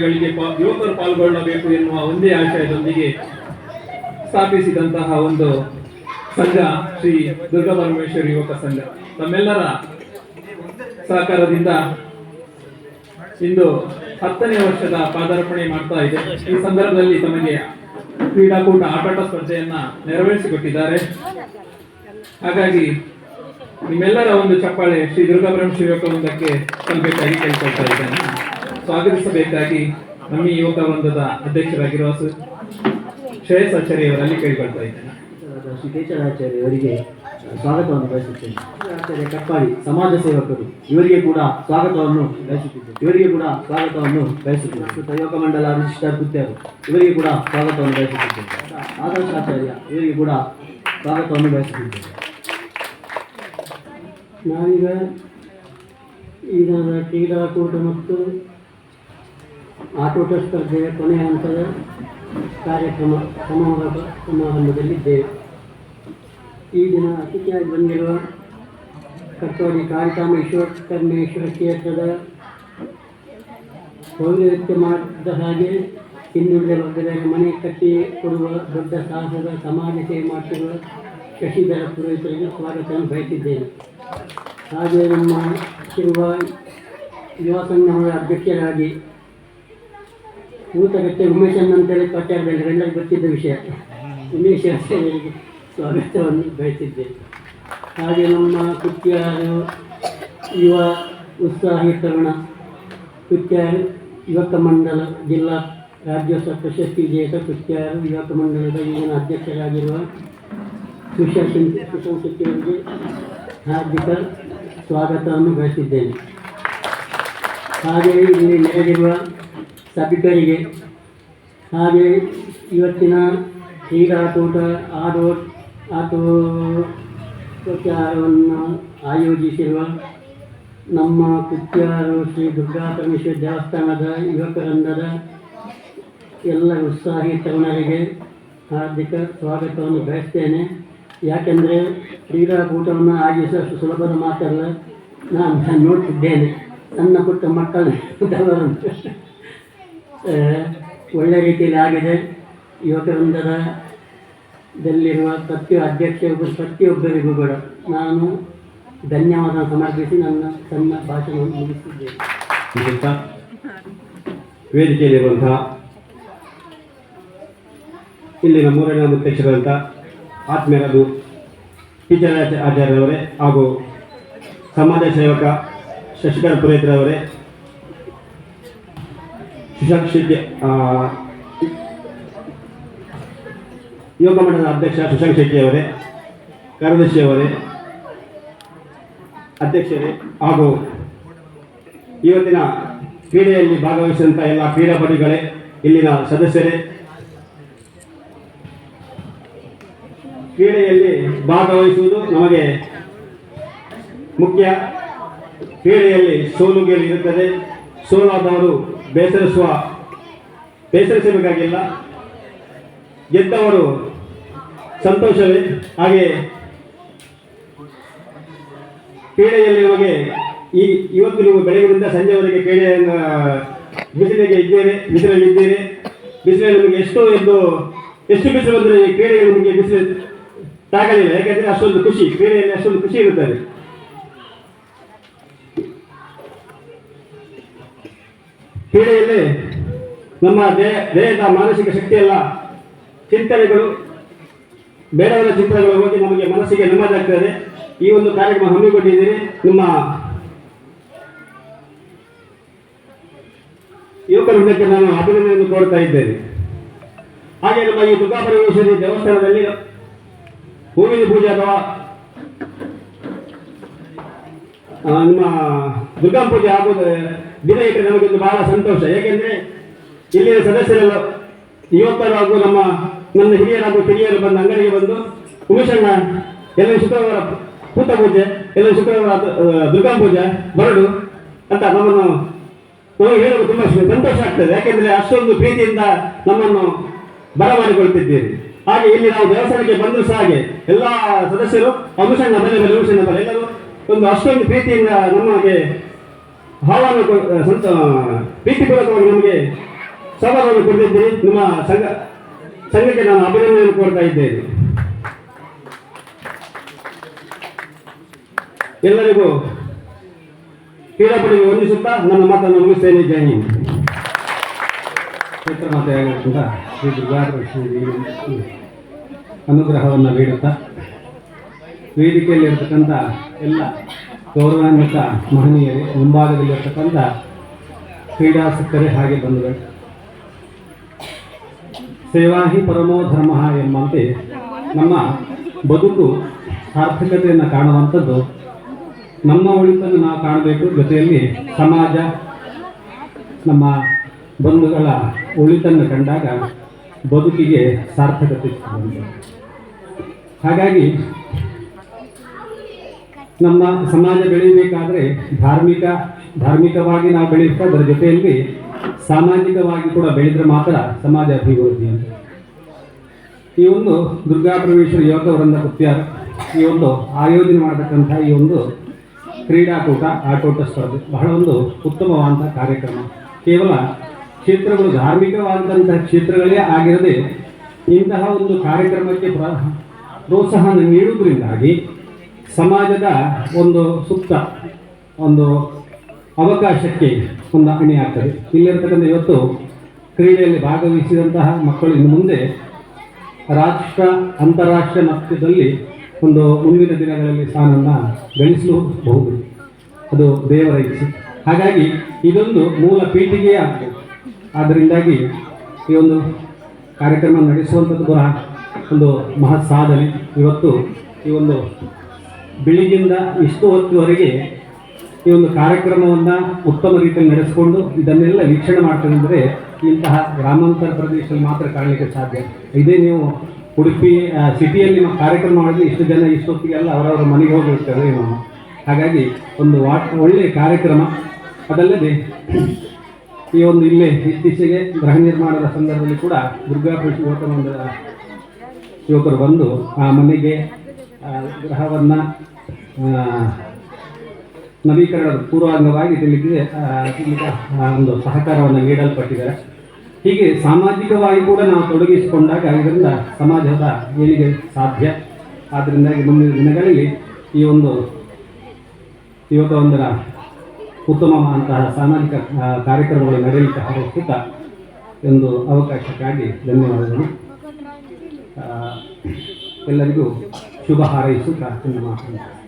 ಯುವಕರು ಪಾಲ್ಗೊಳ್ಳಬೇಕು ಎನ್ನುವ ಒಂದೇ ಆಶಯದೊಂದಿಗೆ ಸ್ಥಾಪಿಸಿದಂತಹ ಒಂದು ಸಂಘ ಶ್ರೀ ದುರ್ಗಾಪರಮೇಶ್ವರಿ ಯುವಕ ಸಂಘ. ತಮ್ಮೆಲ್ಲರ ಸಹಕಾರದಿಂದ ಇಂದು ಹತ್ತನೇ ವರ್ಷದ ಪಾದಾರ್ಪಣೆ ಮಾಡ್ತಾ ಇದೆ. ಈ ಸಂದರ್ಭದಲ್ಲಿ ತಮಗೆ ಕ್ರೀಡಾಕೂಟ ಆಟಾಟ ಸ್ಪರ್ಧೆಯನ್ನ ನೆರವೇರಿಸಿಕೊಟ್ಟಿದ್ದಾರೆ. ಹಾಗಾಗಿ ನಿಮ್ಮೆಲ್ಲರ ಒಂದು ಚಪ್ಪಾಳೆ ಶ್ರೀ ದುರ್ಗಾಪರಮೇಶ್ವರಿ ಯುವಕ ವೃಂದಕ್ಕೆ ಸಲ್ಲಬೇಕಾಗಿ ಕೇಳ್ಕೊಳ್ತಾ ಇದ್ದೇನೆ. ಸ್ವಾಗತಿಸಬೇಕಾಗಿ ನಮ್ಮ ಯುವಕ ವೃಂದದ ಅಧ್ಯಕ್ಷರಾಗಿರುವ ಸು- ಶ್ರೇಯಸ್ ಆಚಾರ್ಯ ಅವರಲ್ಲಿ ಕೇಳಿಕೊಳ್ತಾ ಇದ್ದೇನೆ. ಕೇಶವಾಚಾರ್ಯ ಅವರಿಗೆ ಸ್ವಾಗತವನ್ನು ಬಯಸುತ್ತೇನೆ. ಆಚಾರ್ಯ ಕಪ್ಪಾಡಿ ಸಮಾಜ ಸೇವಕರು ಇವರಿಗೆ ಕೂಡ ಸ್ವಾಗತವನ್ನು ಬಯಸುತ್ತಿದ್ದೇನೆ. ಇವರಿಗೆ ಕೂಡ ಸ್ವಾಗತವನ್ನು ಬಯಸುತ್ತೇನೆ. ಪ್ರಸ್ತುತ ಯುವಕ ಮಂಡಲ ರಿಜಿಸ್ಟರ್ ಇವರಿಗೆ ಕೂಡ ಸ್ವಾಗತವನ್ನು ಬಯಸುತ್ತಿದ್ದೇನೆ. ಆದರ್ಶ ಆಚಾರ್ಯ ಇವರಿಗೆ ಕೂಡ ಸ್ವಾಗತವನ್ನು ಬಯಸುತ್ತಿದ್ದೇನೆ. ನಾವೀಗ ಈಗ ಕ್ರೀಡಾಕೂಟ ಮತ್ತು ಆಟೋಟ ಸ್ಪರ್ಧೆಯ ಕೊನೆಯ ಹಂತದ ಕಾರ್ಯಕ್ರಮ ಸಮಾರೋಪ ಸಮಾರಂಭದಲ್ಲಿದ್ದೇವೆ. ಈ ದಿನ ಅತಿಥಿಯಾಗಿ ಬಂದಿರುವ ಕಟ್ಟೋಡಿ ಕಾಳಿಕಾಮೇಶ್ವರ, ಕರ್ಮೇಶ್ವರ ಕ್ಷೇತ್ರದ ಪೌರತ್ಯ ಮಾಡಿದ ಹಾಗೆ ಹಿಂದುಳಿದ ವರ್ಗದ ಮನೆ ಕಟ್ಟಿ ಕೊಡುವ ದೊಡ್ಡ ಸಾಹಸದ ಸಮಾಜ ಸೇವೆ ಮಾಡುತ್ತಿರುವ ಶಶಿಧರ ಪುರೋಹಿತರಿಗೆ ಸ್ವಾಗತವನ್ನು ಬಯಸಿದ್ದೇನೆ. ಹಾಗೆ ನಮ್ಮ ಇರುವ ಯುವ ಸಂಘದ ಅಧ್ಯಕ್ಷರಾಗಿ ಊತಗಟ್ಟೆ ಉಮೇಶ್ ಅಂತೇಳಿ ಪ್ರಚಾರದಲ್ಲಿ ಎಲ್ಲರಿಗೂ ಗೊತ್ತಿದ್ದ ವಿಷಯ. ಉಮೇಶ್ ಅವರಿಗೆ ಸ್ವಾಗತವನ್ನು ಬಯಸಿದ್ದೇನೆ. ಹಾಗೆ ನಮ್ಮ ಕುತ್ಯಾರು ಯುವ ಉತ್ಸಾಹಿ ತರುಣ ಕುತ್ಯಾರು ಯುವಕ ಮಂಡಲ, ಜಿಲ್ಲಾ ರಾಜ್ಯೋತ್ಸವ ಪ್ರಶಸ್ತಿ ವಿಜೇತ ಕುತ್ಯಾರು ಯುವಕ ಮಂಡಲದ ಈಗಿನ ಅಧ್ಯಕ್ಷರಾಗಿರುವ ಸುಶಾ ಸುಶಾಂತ್ ಶೆಟ್ಟಿ ಅವರಿಗೆ ಹಾರ್ದಿಕ ಸ್ವಾಗತವನ್ನು ಬಯಸಿದ್ದೇನೆ. ಹಾಗೆಯೇ ಇಲ್ಲಿ ನೆರೆದಿರುವ ಸಭಿಕರಿಗೆ ಹಾಗೆ ಇವತ್ತಿನ ಕ್ರೀಡಾಕೂಟ ಆಡೋ ಆಟೋ ಪ್ರಚಾರವನ್ನು ಆಯೋಜಿಸಿರುವ ನಮ್ಮ ಕುತ್ಯಾರು ಶ್ರೀ ದುರ್ಗಾ ಪರಮೇಶ್ವರ ದೇವಸ್ಥಾನದ ಯುವಕರಂದದ ಎಲ್ಲ ಉತ್ಸಾಹಿ ತರುಣರಿಗೆ ಹಾರ್ದಿಕ ಸ್ವಾಗತವನ್ನು ಬಯಸ್ತೇನೆ. ಯಾಕೆಂದರೆ ಕ್ರೀಡಾಕೂಟವನ್ನು ಆಯೋಜಿಸಲು ಸುಲಭದ ಮಾತಲ್ಲ, ನಾನು ನೋಡ್ತಿದ್ದೇನೆ. ಸಣ್ಣ ಪುಟ್ಟ ಮಕ್ಕಳನ್ನು ಒಳ್ಳೆ ರೀತಿಯಲ್ಲಿ ಆಗಿದೆ. ಯುವಕ ವೃಂದದಲ್ಲಿರುವ ಪ್ರತಿ ಅಧ್ಯಕ್ಷ ಪ್ರತಿಯೊಬ್ಬರಿಗೂ ಕೂಡ ನಾನು ಧನ್ಯವಾದ ಸಮರ್ಪಿಸಿ ನನ್ನ ಸಣ್ಣ ಭಾಷಣವನ್ನು ಮುಗಿಸಿದ್ದೇನೆ. ವೇದಿಕೆಯಲ್ಲಿರುವಂತಹ ಇಲ್ಲಿನ ಮೂರನೇ ಅಧ್ಯಕ್ಷರಾದಂಥ ಆತ್ಮೀಯರದು ಟೀಚರ್ ಆಚಾರ್ಯರವರೇ ಹಾಗೂ ಸಮಾಜ ಸೇವಕ ಶಶಿಧರ ಪುರೋಹಿತರವರೇ ಸುಶಾಂತ್ ಶೆಟ್ಟಿ ಯೋಗ ಮಂಡಲದ ಅಧ್ಯಕ್ಷ ಸುಶಾಂತ್ ಶೆಟ್ಟಿ ಅವರೇ, ಕಾರ್ಯದರ್ಶಿ ಅವರೇ, ಅಧ್ಯಕ್ಷರೇ ಹಾಗೂ ಇವತ್ತಿನ ಕ್ರೀಡೆಯಲ್ಲಿ ಭಾಗವಹಿಸಿದಂಥ ಎಲ್ಲ ಕ್ರೀಡಾಪಟುಗಳೇ, ಇಲ್ಲಿನ ಸದಸ್ಯರೇ, ಕ್ರೀಡೆಯಲ್ಲಿ ಭಾಗವಹಿಸುವುದು ನಮಗೆ ಮುಖ್ಯ. ಕ್ರೀಡೆಯಲ್ಲಿ ಸೋಲು ಇರುತ್ತದೆ ಸೋಲಾದವರು ಬೇಸರಿಸುವ, ಬೇಸರಿಸಬೇಕಾಗಿಲ್ಲ. ಗೆದ್ದವರು ಸಂತೋಷವೇ. ಹಾಗೆ ಕ್ರೀಡೆಯಲ್ಲಿ ನಮಗೆ ಈ, ಇವತ್ತು ನೀವು ಬೆಳಗ್ಗೆಯಿಂದ ಸಂಜೆವರೆಗೆ ಕ್ರೀಡೆಯನ್ನು, ಬಿಸಿಲಿಗೆ ಇದ್ದೇನೆ ಬಿಸಿಲಲ್ಲಿ ಇದ್ದೇನೆ ಬಿಸಿಲಲ್ಲಿ ನಿಮಗೆ ಎಷ್ಟು ಎಂದು ಎಷ್ಟು ಬಿಸಿಲು ಬಂದರೆ ಕ್ರೀಡೆಯಲ್ಲಿ ನಿಮಗೆ ಬಿಸಿಲು ತಾಗಲಿಲ್ಲ. ಯಾಕೆಂದರೆ ಅಷ್ಟೊಂದು ಖುಷಿ, ಕ್ರೀಡೆಯಲ್ಲಿ ಅಷ್ಟೊಂದು ಖುಷಿ ಇರುತ್ತದೆ. ಕ್ರೀಡೆಯಲ್ಲಿ ನಮ್ಮ ದೇಹ ದೇಹದ ಮಾನಸಿಕ ಶಕ್ತಿಯೆಲ್ಲ ಚಿಂತನೆಗಳು, ಬೇರೆಯವರ ಚಿಂತನೆಗಳು ಹೋಗಿ ನಮಗೆ ಮನಸ್ಸಿಗೆ ನೆಮ್ಮದಿಯಾಗ್ತದೆ. ಈ ಒಂದು ಕಾರ್ಯಕ್ರಮ ಹಮ್ಮಿಕೊಂಡಿದ್ದೀರಿ ನಿಮ್ಮ ಯುವಕ ವೃಂದಕ್ಕೆ ನಾನು ಅಭಿನಂದನೆಯನ್ನು ಕೋರ್ತಾ ಇದ್ದೇನೆ. ಹಾಗೆ ನಮ್ಮ ಈ ದುರ್ಗಾಪರಮೇಶ್ವರಿ ದೇವಸ್ಥಾನದಲ್ಲಿ ಹೂವಿನ ಪೂಜೆ ಅಥವಾ ಆ, ನಿಮ್ಮ ದುರ್ಗಾ ಪೂಜೆ ಆಗುವುದು ದಿನ ಇಟ್ಟರೆ ನಮಗೊಂದು ಬಹಳ ಸಂತೋಷ. ಏಕೆಂದ್ರೆ ಇಲ್ಲಿನ ಸದಸ್ಯರೆಲ್ಲ ಯುವಕರು ಹಾಗೂ ನಮ್ಮ, ನನ್ನ ಹಿರಿಯರು ಹಾಗೂ ಕಿರಿಯರು ಬಂದು ಅಂಗಡಿಗೆ ಬಂದು ಉಮೇಶಣ್ಣ ಎಲ್ಲ ಶುಕ್ರವಾರ ಪೂತ ಪೂಜೆ ಎಲ್ಲ ಶುಕ್ರವಾರ ದುರ್ಗಾ ಪೂಜೆ ಬರಡು ಅಂತ ನಮ್ಮನ್ನು ನಮಗೆ ಹೇಳಲು ತುಂಬ ಸಂತೋಷ ಆಗ್ತದೆ. ಯಾಕೆಂದ್ರೆ ಅಷ್ಟೊಂದು ಪ್ರೀತಿಯಿಂದ ನಮ್ಮನ್ನು ಬರಮಾಡಿಕೊಳ್ತಿದ್ದೀರಿ. ಹಾಗೆ ಇಲ್ಲಿ ನಾವು ದೇವಸ್ಥಾನಕ್ಕೆ ಬಂದರೂ ಸಹ ಹಾಗೆ ಎಲ್ಲ ಸದಸ್ಯರು ಅಮುಷಣ್ಣ ಬಲೆ ಬಲೆ ಎಲ್ಲರೂ ಒಂದು ಅಷ್ಟೊಂದು ಪ್ರೀತಿಯಿಂದ ನಮಗೆ ಭಾವವನ್ನು ಸಂತ ಪ್ರೀತಿಪೂರ್ವಕವಾಗಿ ನಮಗೆ ಸವಾಲನ್ನು ಕೊಟ್ಟಿದ್ದೀರಿ. ನಿಮ್ಮ ಸಂಘ, ಸಂಘಕ್ಕೆ ನಾನು ಅಭಿನಂದನೆ ಕೋರ್ತಾ ಇದ್ದೇನೆ. ಎಲ್ಲರಿಗೂ ಕ್ರೀಡಾಪಟುಗೆ ವಂದಿಸುತ್ತಾ ನನ್ನ ಮಾತನ್ನು ಮುಗಿಸ್ತೇನೆ. ಜೈ ಹಿಂದ್. ಶ್ರೀ ಅನುಗ್ರಹವನ್ನು ಬೇಡುತ್ತಾ ವೇದಿಕೆಯಲ್ಲಿರ್ತಕ್ಕಂಥ ಎಲ್ಲ ಗೌರವಾನ್ವಿತ ಮಹನೀಯರು, ಮುಂಭಾಗದಲ್ಲಿರ್ತಕ್ಕಂಥ ಕ್ರೀಡಾಸಕ್ತರೇ ಹಾಗೆ ಬಂಧುಗಳು ಸೇವಾಹಿ ಪರಮೋ ಧರ್ಮ ಎಂಬಂತೆ ನಮ್ಮ ಬದುಕು ಸಾರ್ಥಕತೆಯನ್ನು ಕಾಣುವಂಥದ್ದು, ನಮ್ಮ ಒಳಿತನ್ನು ನಾವು ಕಾಣಬೇಕು ಜೊತೆಯಲ್ಲಿ ಸಮಾಜ, ನಮ್ಮ ಬಂಧುಗಳ ಒಳಿತನ್ನು ಕಂಡಾಗ ಬದುಕಿಗೆ ಸಾರ್ಥಕತೆ. ಹಾಗಾಗಿ ನಮ್ಮ ಸಮಾಜ ಬೆಳೆಯಬೇಕಾದ್ರೆ ಧಾರ್ಮಿಕ, ಧಾರ್ಮಿಕವಾಗಿ ನಾವು ಬೆಳೆಯುತ್ತಾ ಅದರ ಜೊತೆಯಲ್ಲಿ ಸಾಮಾಜಿಕವಾಗಿ ಕೂಡ ಬೆಳೆದ್ರೆ ಮಾತ್ರ ಸಮಾಜ ಅಭಿವೃದ್ಧಿ ಅಂತ. ಈ ಒಂದು ದುರ್ಗಾ ಪ್ರವೇಶ್ವರ ಯುವಕ ವೃಂದ ಕುತ್ಯಾರ ಈ ಒಂದು ಆಯೋಜನೆ ಮಾಡತಕ್ಕಂಥ ಈ ಒಂದು ಕ್ರೀಡಾಕೂಟ, ಆಟೋಟ ಸ್ಪರ್ಧೆ ಬಹಳ ಒಂದು ಉತ್ತಮವಾದಂಥ ಕಾರ್ಯಕ್ರಮ. ಕೇವಲ ಕ್ಷೇತ್ರಗಳು ಧಾರ್ಮಿಕವಾದಂತಹ ಕ್ಷೇತ್ರಗಳೇ ಆಗಿರದೆ ಇಂತಹ ಒಂದು ಕಾರ್ಯಕ್ರಮಕ್ಕೆ ಪ್ರ- ಪ್ರೋತ್ಸಾಹ ನೀಡುವುದರಿಂದಾಗಿ ಸಮಾಜದ ಒಂದು ಸುಪ್ತ ಒಂದು ಅವಕಾಶಕ್ಕೆ ಒಂದು ಅಣಿಯಾಗ್ತದೆ. ಇಲ್ಲಿರ್ತಕ್ಕಂಥ ಇವತ್ತು ಕ್ರೀಡೆಯಲ್ಲಿ ಭಾಗವಹಿಸಿದಂತಹ ಮಕ್ಕಳು ಇನ್ನು ಮುಂದೆ ರಾಷ್ಟ್ರ, ಅಂತಾರಾಷ್ಟ್ರೀಯ ಮಟ್ಟದಲ್ಲಿ ಒಂದು ಮುಂದಿನ ದಿನಗಳಲ್ಲಿ ಸ್ಥಾನವನ್ನು ಗಳಿಸಬಹುದು ಅದು ದೇವರ ಇಚ್ಛೆ. ಹಾಗಾಗಿ ಇದೊಂದು ಮೂಲ ಪೀಠಿಗೆಯೇ ಆಗ್ತದೆ. ಆದ್ದರಿಂದಾಗಿ ಈ ಒಂದು ಕಾರ್ಯಕ್ರಮ ನಡೆಸುವಂಥದ್ದು ಕೂಡ ಒಂದು ಮಹತ್ ಸಾಧನೆ ಇವತ್ತು ಈ ಒಂದು ಬೆಳಿಗ್ಗಿಂದ ಇಷ್ಟು ಹೊತ್ತುವರೆಗೆ ಈ ಒಂದು ಕಾರ್ಯಕ್ರಮವನ್ನು ಉತ್ತಮ ರೀತಿಯಲ್ಲಿ ನಡೆಸಿಕೊಂಡು ಇದನ್ನೆಲ್ಲ ವೀಕ್ಷಣೆ ಮಾಡ್ತಾರೆ ಅಂದರೆ ಇಂತಹ ಗ್ರಾಮಾಂತರ ಪ್ರದೇಶದಲ್ಲಿ ಮಾತ್ರ ಕಾಣಲಿಕ್ಕೆ ಸಾಧ್ಯ. ಇದೇ ನೀವು ಉಡುಪಿ ಸಿಟಿಯಲ್ಲಿ ಕಾರ್ಯಕ್ರಮ ಮಾಡಿದ್ರೆ ಇಷ್ಟು ಜನ ಇಷ್ಟೊತ್ತಿಗೆಲ್ಲ ಅವರವರ ಮನೆಗೆ ಹೋಗಿರ್ತಾರೆ ನಾವು ಹಾಗಾಗಿ ಒಂದು ವಾಟ್ ಒಳ್ಳೆಯ ಕಾರ್ಯಕ್ರಮ. ಅದಲ್ಲದೆ ಈ ಒಂದು ಇಲ್ಲೇ ಇತ್ತೀಚೆಗೆ ಗೃಹ ನಿರ್ಮಾಣದ ಸಂದರ್ಭದಲ್ಲಿ ಕೂಡ ದುರ್ಗಾ ಕೃಷಿ ಯುವಕ ಮಂಡಳ ಯುವಕರು ಬಂದು ಆ ಮನೆಗೆ ಆ, ಗೃಹವನ್ನು ನವೀಕರಣದ ಪೂರ್ವಾಂಗವಾಗಿ ತಿಳಿದಿದೆ. ಒಂದು ಸಹಕಾರವನ್ನು ನೀಡಲ್ಪಟ್ಟಿದ್ದಾರೆ. ಹೀಗೆ ಸಾಮಾಜಿಕವಾಗಿ ಕೂಡ ನಾವು ತೊಡಗಿಸಿಕೊಂಡಾಗ ಇದರಿಂದ ಸಮಾಜದ ಏಳಿಗೆ ಸಾಧ್ಯ. ಆದ್ದರಿಂದಾಗಿ ಮುಂದಿನ ದಿನಗಳಲ್ಲಿ ಈ ಒಂದು ಯುವಕ ಒಂದರ ಉತ್ತಮವಾದಂತಹ ಸಾಮಾಜಿಕ ಕಾರ್ಯಕ್ರಮಗಳು ನಡೆಯಲಿಕ್ಕೆ ಹಾರೈಸುತ್ತಾ ಒಂದು ಅವಕಾಶಕ್ಕಾಗಿ ಧನ್ಯವಾದಗಳು. ಎಲ್ಲರಿಗೂ ಶುಭ ಹಾರೈಸುತ್ತಾ ನನ್ನ ಮಾತನ್ನು